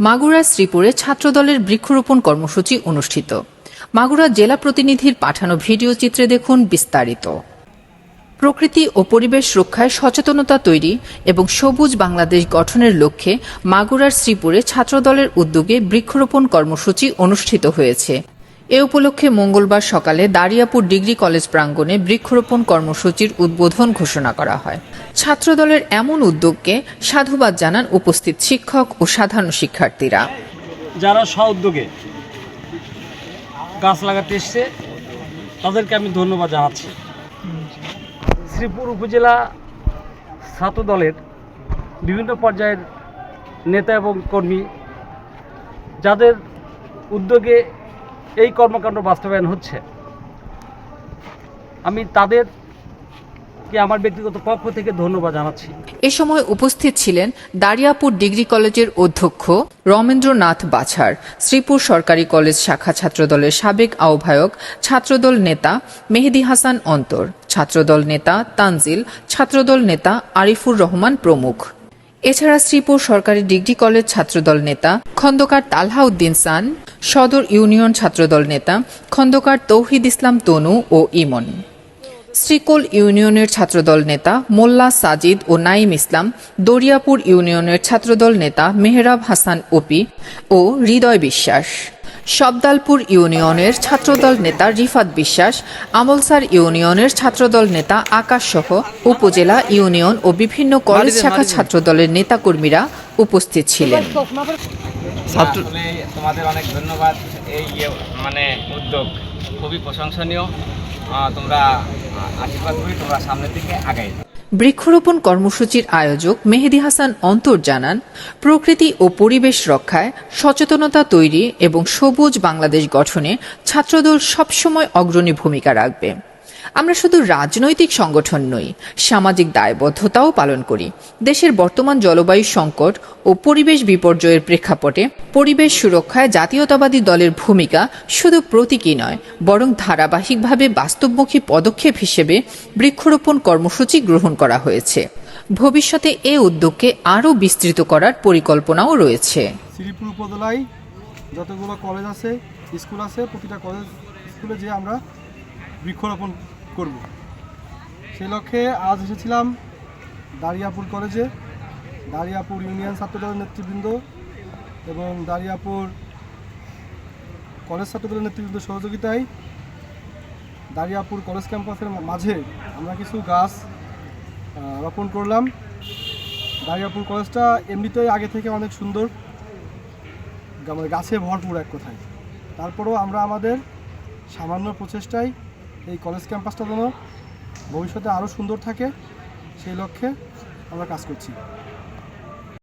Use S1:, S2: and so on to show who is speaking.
S1: মাগুরা শ্রীপুরে ছাত্রদলের বৃক্ষরোপণ কর্মসূচি অনুষ্ঠিত। মাগুরা জেলা প্রতিনিধির পাঠানো ভিডিও চিত্রে দেখুন বিস্তারিত। প্রকৃতি ও পরিবেশ রক্ষায় সচেতনতা তৈরি এবং সবুজ বাংলাদেশ গঠনের লক্ষ্যে মাগুরার শ্রীপুরে ছাত্রদলের উদ্যোগে বৃক্ষরোপণ কর্মসূচি অনুষ্ঠিত হয়েছে। এ উপলক্ষে মঙ্গলবার সকালে দারিয়াপুর ডিগ্রি কলেজ প্রাঙ্গণে বৃক্ষরোপণ কর্মসূচির উদ্বোধন ঘোষণা করা হয়। ছাত্রদলের এমন উদ্যোগকে সাধুবাদ জানান উপস্থিত শিক্ষক ও সাধারণ শিক্ষার্থীরা।
S2: যারা উদ্যোগে গাছ লাগাতে এসছে, তাদেরকে আমি ধন্যবাদ জানাচ্ছি। শ্রীপুর উপজেলা ছাত্র দলের বিভিন্ন পর্যায়ের নেতা এবং কর্মী, যাদের উদ্যোগে এই কর্মকাণ্ড বাস্তবায়ন হচ্ছে। আমি তাদেরকে আমার ব্যক্তিগত পক্ষ থেকে ধন্যবাদ জানাচ্ছি।
S1: এ সময় উপস্থিত ছিলেন দারিয়াপুর ডিগ্রি কলেজের অধ্যক্ষ রমেন্দ্রনাথ বাছার, শ্রীপুর সরকারি কলেজ শাখা ছাত্রদলের সাবেক আহ্বায়ক, ছাত্রদল নেতা মেহেদি হাসান অন্তর, ছাত্রদল নেতা তানজিল, ছাত্রদল নেতা আরিফুর রহমান প্রমুখ। এছাড়া শ্রীপুর সরকারি ডিগ্রি কলেজ ছাত্রদল নেতা খন্দকার তালহা উদ্দিন সান সদর ইউনিয়ন ছাত্রদল নেতা খন্দকার তৌহিদ ইসলাম তনু ও ইমন। শ্রীকোল ইউনিয়নের ছাত্রদল নেতা মোল্লা সাজিদ ও নাইম ইসলাম দরিয়াপুর ইউনিয়নের ছাত্রদল নেতা মেহরাব হাসান ওপি ও হৃদয় বিশ্বাস। সবদালপুর ইউনিয়নের ছাত্রদল নেতা রিফাত বিশ্বাস আমলসার ইউনিয়নের ছাত্রদল নেতা আকাশ সহ উপজেলা ইউনিয়ন ও বিভিন্ন কলেজ শাখা ছাত্রদলের নেতাকর্মীরা উপস্থিত ছিলেন।
S3: ছাত্র তোমাদের অনেক ধন্যবাদ এই ইয়ে মানে উদ্যোগ। খুবই প্রশংসনীয়। তোমরা আশীর্বাদ করি তোমরা সামনের দিকে আগাই।
S1: বৃক্ষরোপণ কর্মসূচির আয়োজক মেহেদি হাসান অন্তর জানান প্রকৃতি ও পরিবেশ রক্ষায় সচেতনতা তৈরি এবং সবুজ বাংলাদেশ গঠনে ছাত্রদল সবসময় অগ্রণী ভূমিকা রাখবে। আমরা শুধু রাজনৈতিক সংগঠন নই, সামাজিক দায়বদ্ধতাও পালন করি। দেশের বর্তমান জলবায়ু সংকট ও পরিবেশ বিপর্যয়ের প্রেক্ষাপটে পরিবেশ সুরক্ষায় জাতীয়তাবাদী দলের ভূমিকা শুধু প্রতীকী নয়, বরং ধারাবাহিকভাবে বাস্তবমুখী পদক্ষেপ হিসেবে বৃক্ষরোপণ কর্মসূচি গ্রহণ করা হয়েছে। ভবিষ্যতে এ উদ্যোগকে আরও বিস্তৃত করার পরিকল্পনাও রয়েছে।
S4: উপজেলায় যতগুলো কলেজ আছে, স্কুল আছে, প্রতিটা কলেজ, স্কুলে যে আমরা বৃক্ষরোপণ করব। সেই লক্ষ্যে আজ এসেছিলাম দারিয়াপুর কলেজে। দারিয়াপুর ইউনিয়ন ছাত্রদলের নেতৃবৃন্দ এবং দারিয়াপুর কলেজ ছাত্রদলের নেতৃবৃন্দ সহযোগিতায় দারিয়াপুর কলেজ ক্যাম্পাসের মাঝে আমরা কিছু গাছ রোপণ করলাম। দারিয়াপুর কলেজটা এমনিতেই আগে থেকে অনেক সুন্দর। গাছে ভরপুর এক কথায়। তারপরেও আমরা আমাদের সামান্য প্রচেষ্টায় এই কলেজ ক্যাম্পাসটা যেন ভবিষ্যতে আরও সুন্দর থাকে সেই লক্ষ্যে আমরা কাজ করছি।